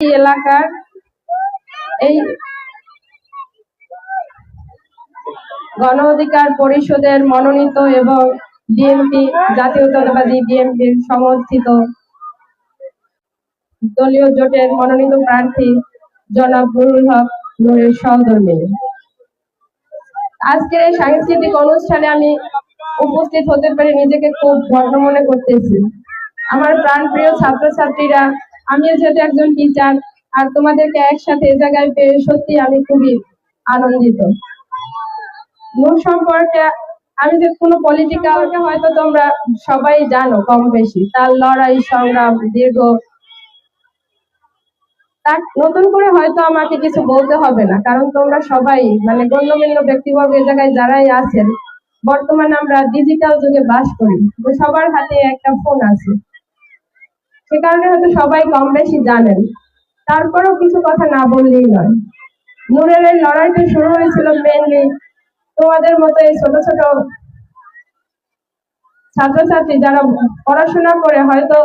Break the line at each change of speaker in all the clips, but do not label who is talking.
এলাকার এই গণ অধিকার পরিষদের মনোনীত এবং বিএনপি জাতীয়তাবাদী বিএনপির সমর্থিত দলীয় জোটের মনোনীত প্রার্থী জনাব নুরুল হক নুরের সহধর্মী। আজকের এই সাংস্কৃতিক অনুষ্ঠানে আমি উপস্থিত হতে পেরে নিজেকে খুব ধন্য মনে করতেছি। আমার প্রাণপ্রিয় ছাত্রছাত্রীরা আমিও যেহেতু একজন টিচার আর তোমাদেরকে একসাথে এ জায়গায় পেয়ে সত্যি আমি খুবই আনন্দিত। নূর সম্পর্কে আমি যে কোনো পলিটিক্যালকে হয়তো তোমরা সবাই জানো কম বেশি, তার লড়াই, সংগ্রাম, দীর্ঘ। তার নতুন করে হয়তো আমাকে কিছু বলতে হবে না, কারণ তোমরা সবাই মানে গণ্যমান্য ব্যক্তিবর্গ এ জায়গায় যারাই আছেন, বর্তমানে আমরা ডিজিটাল যুগে বাস করি সবার হাতে একটা ফোন আছে। সে কারণে হয়তো সবাই কম বেশি জানেন। তারপরেও কিছু কথা না বললেই নয়। নূরের এই লড়াইটা শুরু হয়েছিল মেনলি তোমাদের মতো এই ছোট ছোট ছাত্রছাত্রী যারা পড়াশোনা করে হয়তো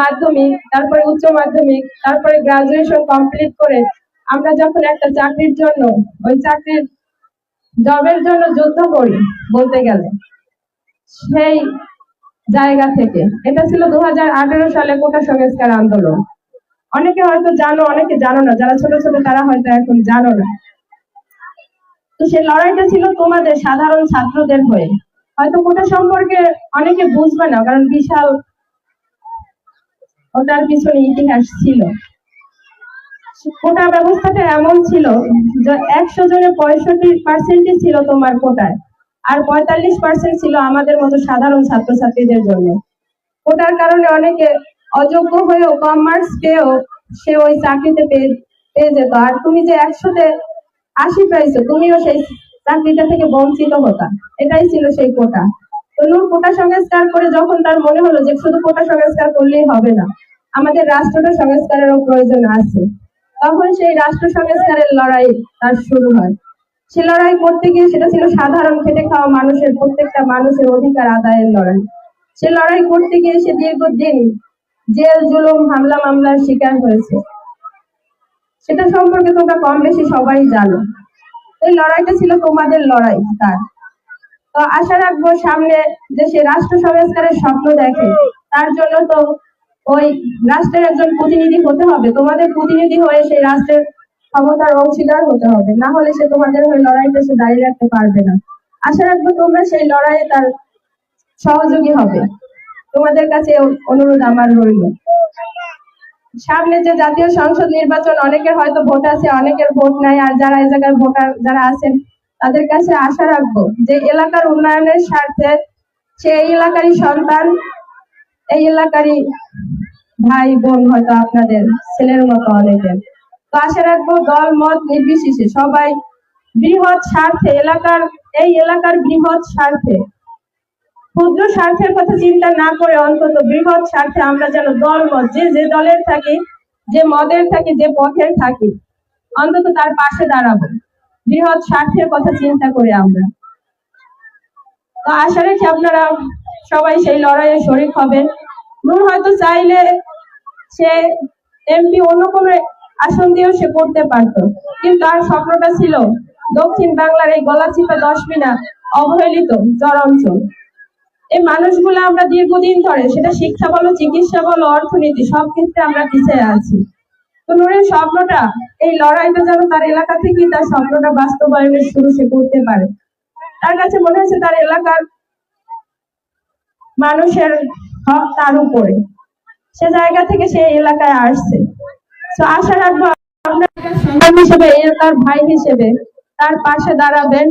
মাধ্যমিক, তারপরে উচ্চ মাধ্যমিক, তারপরে গ্রাজুয়েশন কমপ্লিট করে আমরা যখন একটা চাকরির জন্য, ওই চাকরির জবের জন্য যুদ্ধ করি বলতে গেলে, সেই জায়গা থেকে। এটা ছিল দু হাজার আঠারো সালে কোটা সংস্কার আন্দোলন। অনেকে হয়তো জানো, অনেকে জানো না। যারা ছোট ছোট, তারা হয়তো এখন জানো না। তো সেই লড়াইটা ছিল তোমাদের সাধারণ ছাত্রদের হয়ে। হয়তো কোটা সম্পর্কে অনেকে বুঝবে না, কারণ বিশাল ওটার পিছনে ইতিহাস ছিল। কোটা ব্যবস্থাটা এমন ছিল যে একশো জনে পঁয়ষট্টি পার্সেন্টই ছিল তোমার কোটায়। আর পঁয়তাল্লিশ পার্সেন্ট ছিল আমাদের মতো সাধারণ ছাত্রছাত্রীদের জন্য। কোটার কারণে অনেকে অযোগ্য হয়েও কম মার্কস পেয়েও সে ওই চাকরিতে পেয়ে পেয়ে যেত। আর তুমি যে একশোতে আশি পাইছো তুমিও সেই চাকরিটা থেকে বঞ্চিত হতা। এটাই ছিল সেই কোটা। তো নূর কোটা সংস্কার করে যখন তার মনে হলো যে শুধু কোটা সংস্কার করলেই হবে না, আমাদের রাষ্ট্রটা সংস্কারেরও প্রয়োজন আছে, তখন সেই রাষ্ট্র সংস্কারের লড়াই তার শুরু হয়। সে লড়াই করতে গিয়ে সেটা ছিল সাধারণ খেটে খাওয়া মানুষের, প্রত্যেকটা মানুষের অধিকার আদায়ের লড়াই। সে লড়াই করতে গিয়ে সে দীর্ঘদিন জেল, জুলুম, হামলা, মামলার শিকার হয়েছে। সেটা সম্পর্কে তোমরা কম বেশি সবাই জানো। এই লড়াইটা ছিল তোমাদের লড়াই তার। তো আশা রাখব সামনে সে রাষ্ট্র সংস্কারের স্বপ্ন দেখে, তার জন্য তো ওই রাষ্ট্রের একজন প্রতিনিধি হতে হবে। তোমাদের প্রতিনিধি হয়ে সেই রাষ্ট্রের ক্ষমতার অংশীদার হতে হবে। না হলে সে তোমাদের হয়ে লড়াইতে সে দাঁড়িয়ে রাখতে পারবে না। আশা রাখব তোমরা সেই লড়াইয়ে তার সহযোগী হবে। তোমাদের কাছে অনুরোধ আমার রইল। সামনে যে জাতীয় সংসদ নির্বাচন, অনেকের হয়তো ভোট আছে, অনেকের ভোট নাই, আর যারা এই জায়গায় ভোটার, যারা আছেন, তাদের কাছে আশা রাখব যে এলাকার উন্নয়নের স্বার্থে সে এই এলাকারই সন্তান, এই এলাকারই ভাই বোন হয়তো আপনাদের ছেলের মতো অনেকের। আশা রাখব দল, মত, নির্বিশেষে। সবাই বৃহৎ স্বার্থে, এলাকার, এই এলাকার বৃহৎ স্বার্থে। ক্ষুদ্র স্বার্থের কথা চিন্তা না করে অন্তত বৃহৎ স্বার্থে আমরা যেন দল, মত, যে যে দলের থাকি, যে মদের থাকি, যে পথের থাকি, অন্তত তার পাশে দাঁড়াবো। বৃহৎ স্বার্থের কথা চিন্তা করে আমরা। তো আশা রাখি আপনারা সবাই সেই লড়াইয়ে শরিক হবেন। নূর হয়তো চাইলে সে এমপি অন্য কোনো আসন দিয়েও সে করতে পারতো। কিন্তু তার স্বপ্নটা ছিল, দক্ষিণ বাংলার এই গলাচিপা দশ মিনা অবহেলিত চর অঞ্চল। এই মানুষগুলো আমরা দীর্ঘদিন ধরে, সেটা শিক্ষা বলো, চিকিৎসা বলো, অর্থনীতি, সব ক্ষেত্রে আমরা পিছিয়ে আছি। তো নূরের স্বপ্নটা, এই লড়াইটা যেন তার এলাকা থেকেই তার স্বপ্নটা বাস্তবায়নের শুরু সে করতে পারে। তার কাছে মনে হচ্ছে তার এলাকার মানুষের হক তার উপরে। সে জায়গা থেকে সে এলাকায় আসছে। তো আশা রাখব আপনার হিসেবে তার ভাই হিসেবে তার পাশে দাঁড়াবেন।